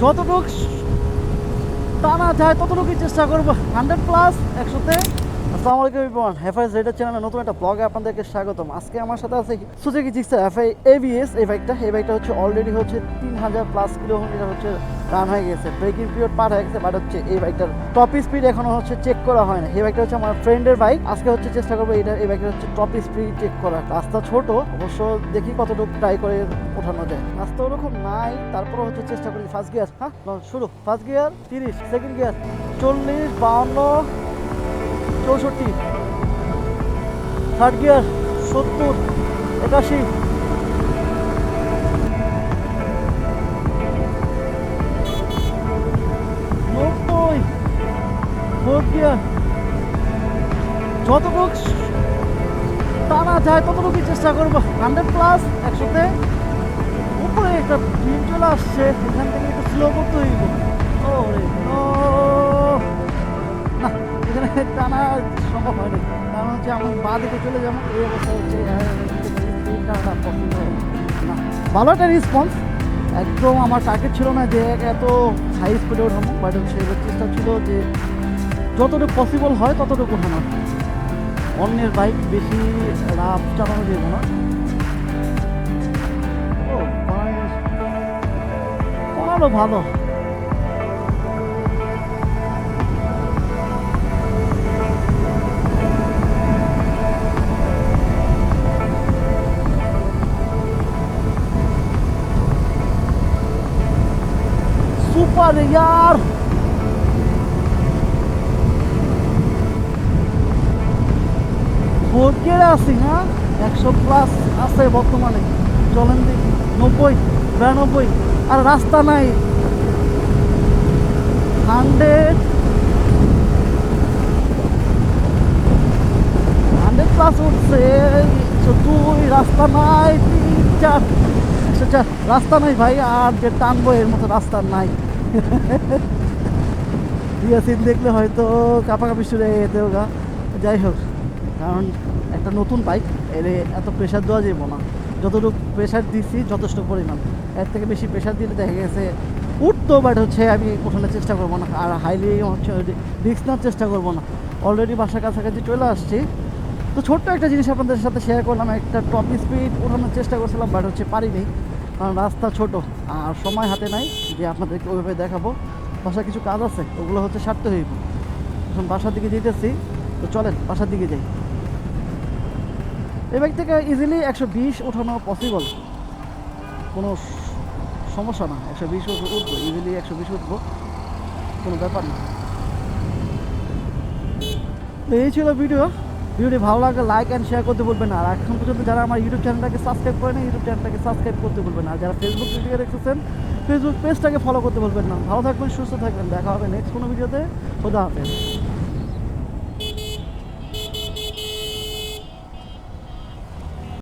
যতটুক টানা যায় ততটুকুই চেষ্টা করব। হান্ড্রেড প্লাস একশোতে। আসসালামু আলাইকুম ইবরান হেফাইজ রেডার চ্যানেলে নতুন একটা ব্লগে আপনাদেরকে স্বাগতম। আজকে আমার সাথে আছে সুজুকি জিক্সার এফআই এবিএস এই বাইকটা এই বাইকটা হচ্ছে অলরেডি হচ্ছে তিন হাজার প্লাস কিলোমিটার হচ্ছে রান হয়ে গেছে। ব্রেকিং পিরিয়ড পার হয়ে গেছে বাট হচ্ছে এই বাইকটার টপ স্পিড এখনও হচ্ছে চেক করা হয় না। এই বাইকটা হচ্ছে আমার ফ্রেন্ডের বাইক আজকে হচ্ছে চেষ্টা করব এটা, এই বাইকের হচ্ছে টপ স্পিড চেক করা রাস্তা ছোট, অবশ্য দেখি কতটুকু ট্রাই করে ওঠানো যায়। রাস্তা ওরকম নাই তারপরে হচ্ছে চেষ্টা করি। ফার্স্ট গিয়ার হ্যাঁ শুরু। ফার্স্ট গিয়ার তিরিশ সেকেন্ড গিয়ার চল্লিশ, বাউন্ন চৌষট্টি। থার্ড গিয়ার, সত্তর, একাশি। নব্বই। Fourth gear. যতটুকু টানা যায় ততটুকুই চেষ্টা করব। হান্ড্রেড প্লাস একশোতে। উপরে একটা ডিম চলে আসছে, এখান থেকে একটু স্লো করতে হইব। ও এখানে টানা সম্ভব হয়নি। কারণ হচ্ছে আমার বা দিকে চলে যাব, এই অবস্থা হচ্ছে ভালো একটা রেসপন্স একদম আমার টার্গেট ছিল না যে এত হাই স্পিডে ওঠানো বাট হচ্ছে চেষ্টা ছিল যে যতটুকু পসিবল হয় ততটুকু ওঠানো অন্যের বাইক বেশি রাফ চালানো যাবে না। ভালো ভালো। সুপার ইয়ার ফোর গিয়ারে আছি হ্যাঁ একশো প্লাস আছে বর্তমানে চলেন দেখি নব্বই বিরানব্বই আর রাস্তা নাই হান্ড্রেড হান্ড্রেড প্লাস উঠছে দুই রাস্তা নাই তিন চার রাস্তা নাই ভাই আর যে টানবো এর মতো রাস্তা নাই ইয়াসিন দেখলে হয়তো কাপাকাপি শুরু হয়ে যেতে গা যাই হোক, কারণ একটা নতুন বাইক এর এত প্রেশার দেওয়া যাব না। যতটুকু প্রেশার দিচ্ছি যথেষ্ট পরিমাণ। এর থেকে বেশি প্রেশার দিলে দেখা গেছে উঠতো বাট হচ্ছে আমি ওঠানোর চেষ্টা করব না। আর হাইলি হচ্ছে রিক্স নেওয়ার চেষ্টা করব না। অলরেডি বাসার কাছাকাছি চলে আসছি। তো ছোট্ট একটা জিনিস আপনাদের সাথে শেয়ার করলাম। একটা টপ স্পিড ওঠানোর চেষ্টা করছিলাম বাট হচ্ছে পারিনি। কারণ রাস্তা ছোট, আর সময় হাতে নাই যে আপনাদেরকে ওইভাবে দেখাবো। বাসায় কিছু কাজ আছে, ওগুলো হচ্ছে সারতে হইব। এখন বাসার দিকে যেতেছি, তো চলেন, বাসার দিকে যাই। এই বাইক থেকে ইজিলি একশো বিশ ওঠানো পসিবল কোনো সমস্যা না, একশো বিশ উঠবো ইজিলি একশো বিশ উঠবো। কোনো ব্যাপার না। এই ছিল ভিডিও ভিডিওটি ভালো লাগলে লাইক অ্যান্ড শেয়ার করতে বলবেন আর এখন পর্যন্ত যারা আমার ইউটিউব চ্যানেলটাকে সাবস্ক্রাইব করে না ইউটিউব চ্যানেলটাকে সাবস্ক্রাইব করতে বলবেন আর যারা ফেসবুক ভিডিও দেখতেছেন ফেসবুক পেজটাকে ফলো করতে বলবেন না। ভালো থাকবেন, সুস্থ থাকবেন। দেখা হবে নেক্সট কোনো ভিডিওতে খোদা হাফেজ।